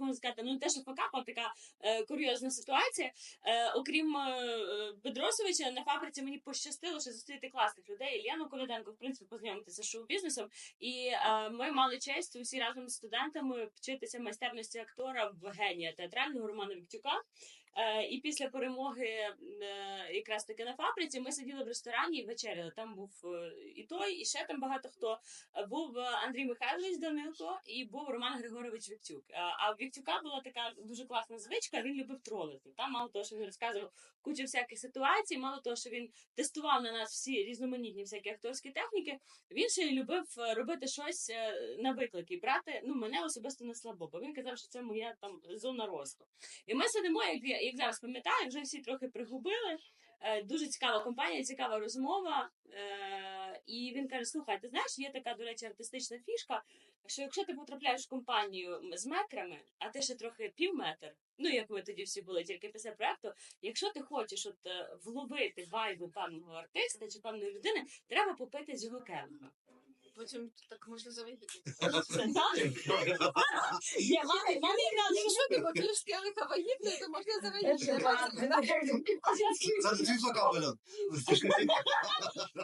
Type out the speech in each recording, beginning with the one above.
можна сказати, ну те, що факап, а така е, курйозна ситуація. Е, окрім е, Бедросовича, на фабриці мені пощастило, що зустріти класних людей. Ільяну Ковиденко, в принципі, познайомитися з шоу-бізнесом. І е, ми мали честь усі разом з студентами вчитися майстерності актора в генія театрального Романа Віктюка. Е, і після перемоги е, якраз таки на фабриці ми сиділи в ресторані і вечеряли. Там був е, і той, і ще там багато хто. Був Андрій Михайлович Данилко і був Роман Григорович Віктюк. А в Віктюка була така дуже класна звичка. Він любив тролити. Там мало того, що він розказував кучу всяких ситуацій, мало того, що він тестував на нас всі різноманітні всякі акторські техніки. Він ще й любив робити щось на виклики, брати ну мене особисто не слабо, бо він казав, що це моя там зона росту. І ми сидимо, як, як зараз пам'ятаю, вже всі трохи пригубили. Е, Дуже цікава компанія, цікава розмова. Е, і він каже: слухай, ти знаєш, є така, до речі, артистична фішка, що якщо ти потрапляєш в компанію з метрами, а ти ще трохи пів метр, ну як ми тоді всі були тільки після проекту, якщо ти хочеш от е, вловити вайбу певного артиста чи певної людини, треба попити з його келиха. Потім так можна завагітніти. Є, мами якраз Якщо ти поп'єш келиха вагітної, то можна завагітніти. Це ж твій факап, Альон.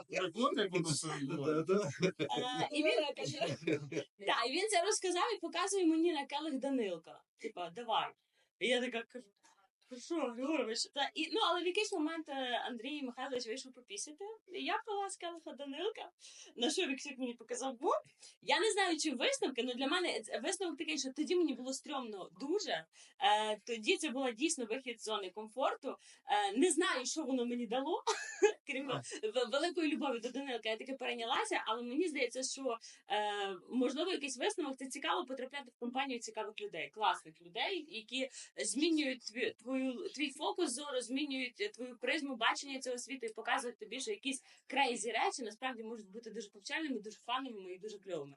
Я помню, як воно все було. Е, і він Так, і він це розказав і показує мені на келих Данилка. Типа, давай. І я така кажу. «Ти Що, Григорович? Та, і, ну, але в якийсь момент е, Андрій Михайлович вийшов попісити, і я пила з келиха Данилка, на що Віксюк мені показав бум. Я не знаю, чи висновки, але для мене висновок такий, що тоді мені було стрьомно дуже. Е, тоді це була дійсно вихід з зони комфорту. Е, не знаю, що воно мені дало, крім в- любов'ю до Данилка. Я таки перейнялася, але мені здається, що е, можливо якийсь висновок це цікаво потрапляти в компанію цікавих людей, класних людей, які змінюють тві, твою твій фокус зору, змінюють твою призму бачення цього світу і показують тобі, що якісь крейзі речі насправді можуть бути дуже повчальними, дуже фановими і дуже кльовими.